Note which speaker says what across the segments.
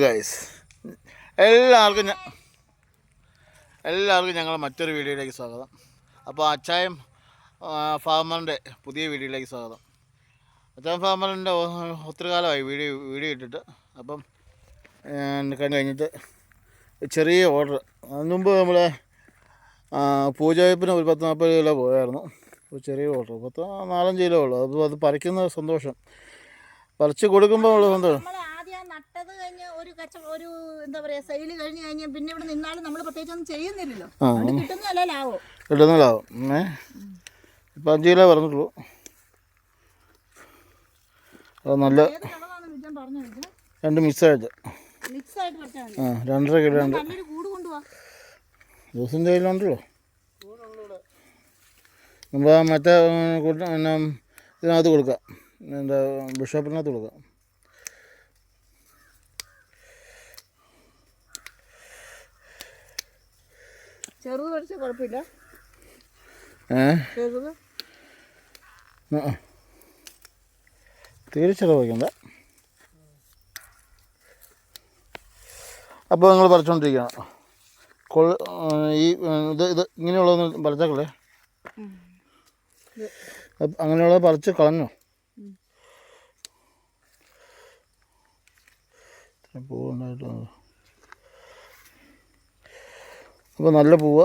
Speaker 1: Guys എല്ലാവർക്കും എല്ലാവർക്കും ഞങ്ങൾ മറ്റൊരു വീഡിയോയിലേക്ക് സ്വാഗതം. അപ്പോൾ അച്ചായം ഫാമറിന്റെ പുതിയ വീഡിയോയിലേക്ക് സ്വാഗതം. അച്ചായം ഫാമറിന്റെ ഒത്തിരി കാലമായി വീഡിയോ വീഡിയോ ഇട്ടിട്ട്. അപ്പം കണ്ടു കഴിഞ്ഞിട്ട് ചെറിയ ഓർഡർ. അതിന് മുമ്പ് നമ്മൾ പൂജവയ്പ്പിന് ഒരു പത്ത് നാൽപ്പത് കിലോ പോയായിരുന്നു. ഒരു ചെറിയ ഓർഡർ. പത്ത് നാലഞ്ച് കിലോ ഉള്ളൂ. അപ്പോൾ അത് പറിക്കുന്ന സന്തോഷം. പറിച്ച് കൊടുക്കുമ്പോൾ ഉള്ള സന്തോഷം.
Speaker 2: നമ്മൾ ആദ്യം നട്ടത് കഴിഞ്ഞ് ഒരു കച്ച ഒരു എന്താ പറയാ സെയിൽ കഴിഞ്ഞ് കഴിഞ്ഞ പിന്നെ ഇവിടെ നിന്നാലും നമ്മൾ പ്രത്യേകിച്ച് ഒന്നും ചെയ്യുന്നില്ലല്ലോ. അതുകൊണ്ട് കിട്ടുന്നതല്ല ലാഭം.
Speaker 1: ഇടുന്നതാവും ഏ ഇപ്പം അഞ്ച് കിലോ പറഞ്ഞിട്ടുള്ളൂ. അത് നല്ല രണ്ട് മിക്സായിട്ട്. ആ രണ്ടര കിലോ ഉണ്ട്
Speaker 2: നല്ലൊരു കൂട് കൊണ്ടുപോവാ
Speaker 1: ദിവസം കയ്യിലുണ്ടല്ലോ. നമ്മൾ മറ്റേ കൂട്ട- പിന്നെ ഇതിനകത്ത് കൊടുക്കാം. എന്താ ബിഷപ്പിനകത്ത് കൊടുക്കാം.
Speaker 2: ചെറുത് പറിച്ച കുഴപ്പമില്ല. ചെറുത്.
Speaker 1: തീരെ ചെലവഴിക്കണ്ട അപ്പോൾ നിങ്ങൾ പറിച്ചുകൊണ്ടിരിക്കണം കൊള്ള ഈ ഇത് ഇത് ഇങ്ങനെയുള്ളതൊന്നും പറിച്ചേക്കല്ലേ? അങ്ങനെയുള്ളത് പറിച്ച് കളഞ്ഞോ. പൂവുണ്ടായിട്ട് അപ്പോൾ നല്ല പൂവ്.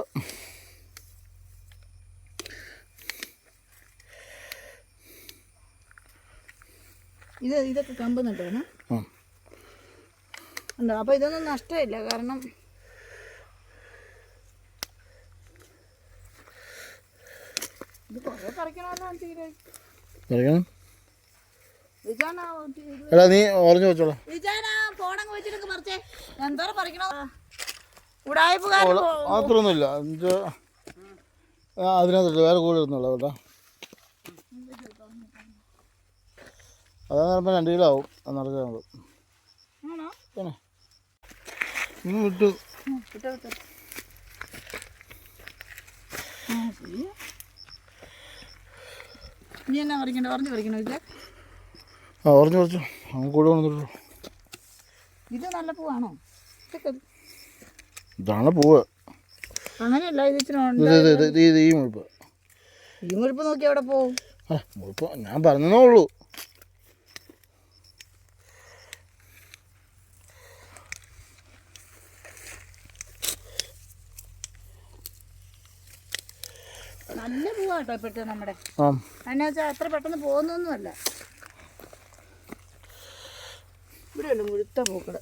Speaker 2: ഇത് ഇതൊക്കെ കമ്പ് നട്ടാണ് ഉണ്ടോ? അപ്പോൾ ഇതൊന്നും നഷ്ടമില്ല. കാരണം
Speaker 1: എടാ നീ ഓറഞ്ച് വെച്ചോളാം.
Speaker 2: എന്തോരം പറിക്കണോ? ഉടായ്പകാരൻ
Speaker 1: മാത്രമൊന്നുമില്ല അതിനകത്തില്ല വേറെ കൂടെ ഇരുന്നുള്ള കേട്ടോ. അതാണ് ചിലപ്പോൾ രണ്ട് കിലോ ആവും.
Speaker 2: ആണോ?
Speaker 1: പിന്നെ വിട്ടു.
Speaker 2: എന്നാ പറിക്കണ്ട? പറഞ്ഞു പറിക്കണോ ഇല്ല?
Speaker 1: ആ ഓറഞ്ച് കുറച്ചു അവൻ കൂടെ വന്നിട്ടു
Speaker 2: ഇത് നല്ല പൂവാണോ? ഇതൊക്കെ
Speaker 1: ഇതാണ് പൂവ്.
Speaker 2: അങ്ങനെയല്ല ഇത്.
Speaker 1: ഇത് ഈ മുഴുപ്പ്
Speaker 2: ഈ മുഴുപ്പ് നോക്കി അവിടെ പോവും?
Speaker 1: ആ മുഴുപ്പ് ഞാൻ പറഞ്ഞതേ ഉള്ളൂ.
Speaker 2: നല്ല പൂവാട്ടോ ഇപ്പോഴത്തെ നമ്മുടെ. എന്നാ വെച്ചാൽ അത്ര പെട്ടെന്ന് പോകുന്നൊന്നുമല്ല. ഇവിടെ മുഴുത്ത പൂക്കൾ